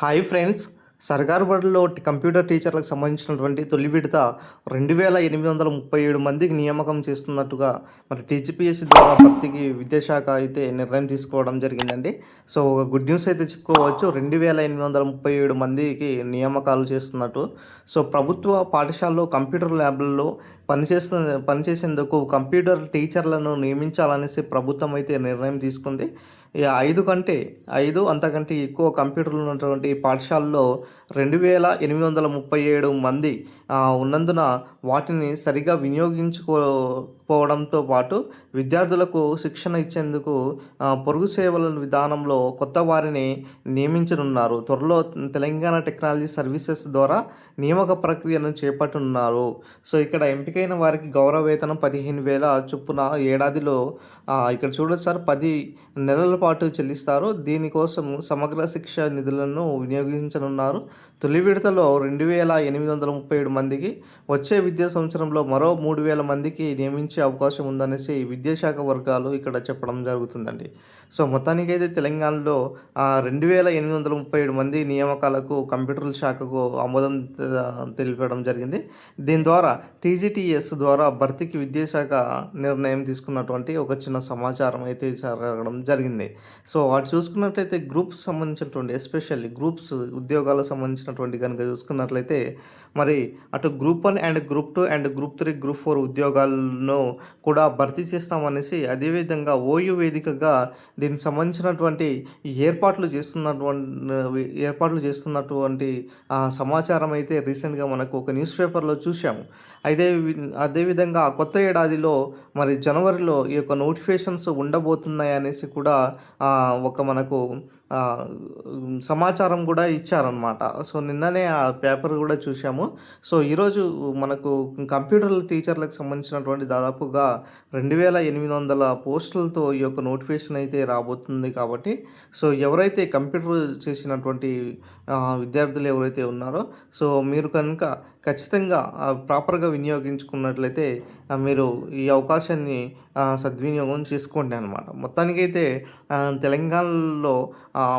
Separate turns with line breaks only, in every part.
Hi friends సర్కారు బడుల్లో computer టీచర్లకు సంబంధించినటువంటి తొలి విడత రెండు వేల ఎనిమిది వందల ముప్పై ఏడు మందికి నియామకం చేస్తున్నట్టుగా మరి టీజీపీఎస్సీ ద్వారా భర్తీకి విద్యాశాఖ అయితే నిర్ణయం తీసుకోవడం జరిగిందండి. సో ఒక గుడ్ న్యూస్ అయితే చెప్పుకోవచ్చు. రెండు వేల ఎనిమిది వందల ముప్పై ఏడు మందికి నియామకాలు చేస్తున్నట్టు. సో ప్రభుత్వ పాఠశాలలో కంప్యూటర్ ల్యాబ్లలో పనిచేస్తు పనిచేసేందుకు కంప్యూటర్ టీచర్లను నియమించాలనేసి ప్రభుత్వం అయితే నిర్ణయం తీసుకుంది. ఈ ఐదు కంటే ఐదు అంతకంటే ఎక్కువ కంప్యూటర్లు ఉన్నటువంటి పాఠశాలలో రెండు వేల ఎనిమిది వందల ముప్పై ఏడు మంది ఉన్నందున వాటిని సరిగా వినియోగించుకోకపోవడంతో పాటు విద్యార్థులకు శిక్షణ ఇచ్చేందుకు పొరుగు సేవల విధానంలో కొత్త వారిని నియమించనున్నారు. త్వరలో తెలంగాణ టెక్నాలజీ సర్వీసెస్ ద్వారా నియామక ప్రక్రియను చేపట్టనున్నారు. సో ఇక్కడ ఎంపికైన వారికి గౌరవ వేతనం పదిహేను వేల చొప్పున ఏడాదిలో ఇక్కడ చూడొచ్చు సార్ పది నెలల పాటు చెల్లిస్తారు. దీనికోసం సమగ్ర శిక్ష నిధులను వినియోగించనున్నారు. తొలి విడతలో రెండు వేల ఎనిమిది వందల ముప్పై ఏడు మందికి వచ్చే విద్యా సంవత్సరంలో మరో మూడు వేల మందికి నియమించే అవకాశం ఉందనేసి విద్యాశాఖ వర్గాలు ఇక్కడ చెప్పడం జరుగుతుందండి. సో మొత్తానికైతే తెలంగాణలో రెండు వేల ఎనిమిది వందల ముప్పై ఏడు మంది నియామకాలకు కంప్యూటర్ల శాఖకు ఆమోదం తెలిపడం జరిగింది. దీని ద్వారా టీజీటీఎస్ ద్వారా భర్తీకి విద్యాశాఖ నిర్ణయం తీసుకున్నటువంటి ఒక చిన్న సమాచారం అయితే జరగడం జరిగింది. సో వాటి చూసుకున్నట్లయితే గ్రూప్స్ సంబంధించినటువంటి ఎస్పెషల్లీ గ్రూప్స్ ఉద్యోగాలకు సంబంధించినటువంటి కనుక చూసుకున్నట్లయితే మరి అటు group one and group two and group three group four ఉద్యోగాలను కూడా భర్తీ చేస్తామనేసి అదేవిధంగా ఓయూ వేదికగా దీనికి సంబంధించినటువంటి ఏర్పాట్లు చేస్తున్నటువంటి ఏర్పాట్లు చేస్తున్నటువంటి ఆ సమాచారం అయితే రీసెంట్గా మనకు ఒక న్యూస్ పేపర్లో చూసాము అయితే అదేవిధంగా కొత్త ఏడాదిలో మరి జనవరిలో ఈ యొక్క నోటిఫికేషన్స్ ఉండబోతున్నాయి అనేసి కూడా ఒక మనకు సమాచారం కూడా ఇచ్చారనమాట సో నిన్ననే ఆ పేపర్ కూడా చూసాము సో ఈరోజు మనకు కంప్యూటర్ టీచర్లకు సంబంధించినటువంటి దాదాపుగా రెండు వేల ఎనిమిది వందల పోస్టులతో ఈ యొక్క నోటిఫికేషన్ అయితే రాబోతుంది కాబట్టి సో ఎవరైతే కంప్యూటర్ చేసినటువంటి విద్యార్థులు ఎవరైతే ఉన్నారో సో మీరు కనుక ఖచ్చితంగా ప్రాపర్గా వినియోగించుకున్నట్లయితే మీరు ఈ అవకాశాన్ని సద్వినియోగం చేసుకోండి అనమాట మొత్తానికైతే తెలంగాణలో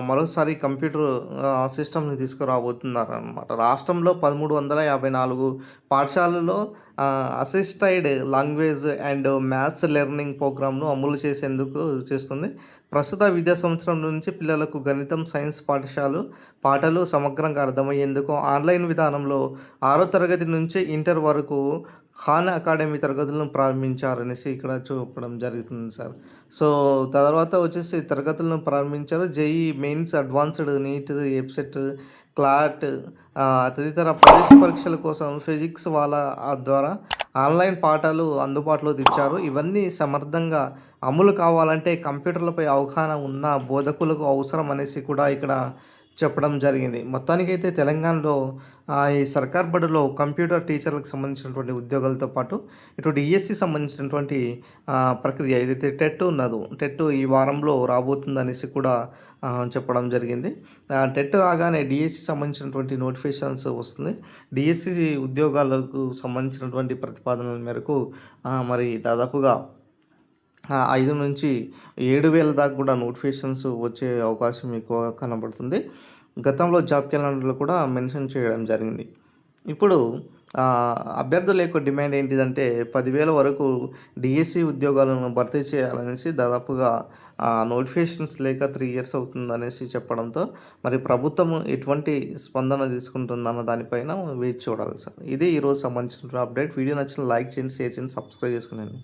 మరోసారి కంప్యూటర్ సిస్టమ్ని తీసుకురాబోతున్నారు అనమాట రాష్ట్రంలో పదమూడు వందల యాభై నాలుగు పాఠశాలలో assisted language and maths learning ప్రోగ్రామ్ను అమలు చేసేందుకు చేస్తుంది. ప్రస్తుత విద్యా సంవత్సరం నుంచి పిల్లలకు గణితం సైన్స్ పాఠశాలలు పాఠాలు సమగ్రంగా అర్థమయ్యేందుకు ఆన్లైన్ విధానంలో ఆరో తరగతి నుంచి ఇంటర్ వరకు ఖాన్ అకాడమీ తరగతులను ప్రారంభించారనేసి ఇక్కడ చూపడం జరుగుతుంది సార్. సో తర్వాత వచ్చేసి తరగతులను ప్రారంభించారు. JEE mains advanced NEET EAPCET CLAT తదితర ప్రవేశ పరీక్షల కోసం ఫిజిక్స్ వాళ్ళ ద్వారా ఆన్లైన్ పాఠాలు అందుబాటులో తెచ్చారు. ఇవన్నీ సమర్థంగా అమలు కావాలంటే కంప్యూటర్లపై అవగాహన ఉన్న బోధకులకు అవసరం అనేసి కూడా ఇక్కడ చెప్పడం జరిగింది. మొత్తానికైతే తెలంగాణలో ఈ సర్కార్ బడిలో కంప్యూటర్ టీచర్లకు సంబంధించినటువంటి ఉద్యోగాలతో పాటు ఇటు ఈఎస్సి సంబంధించినటువంటి ప్రక్రియ ఏదైతే టెట్ ఉన్నదో టెట్ ఈ వారంలో రాబోతుంది అనేసి కూడా చెప్పడం జరిగింది. టెట్ రాగానే డిఎస్సి సంబంధించినటువంటి నోటిఫికేషన్స్ వస్తుంది. డిఎస్సి ఉద్యోగాలకు సంబంధించినటువంటి ప్రతిపాదనల మేరకు మరి దాదాపుగా ఐదు నుంచి ఏడు వేల దాకా కూడా నోటిఫికేషన్స్ వచ్చే అవకాశం ఎక్కువగా కనబడుతుంది. గతంలో జాబ్ క్యాలెండర్లో కూడా మెన్షన్ చేయడం జరిగింది. ఇప్పుడు అభ్యర్థుల యొక్క డిమాండ్ ఏంటిదంటే పదివేల వరకు డిఎస్సి ఉద్యోగాలను భర్తీ చేయాలనేసి దాదాపుగా నోటిఫికేషన్స్ లేక త్రీ ఇయర్స్ అవుతుందనేసి చెప్పడంతో మరి ప్రభుత్వం ఎటువంటి స్పందన తీసుకుంటుందన్న దానిపైన వేచి చూడాలి సార్. ఇదే ఈరోజు సంబంధించిన అప్డేట్. వీడియో నచ్చిన లైక్ చేయండి షేర్ చేయండి సబ్స్క్రైబ్ చేసుకునేది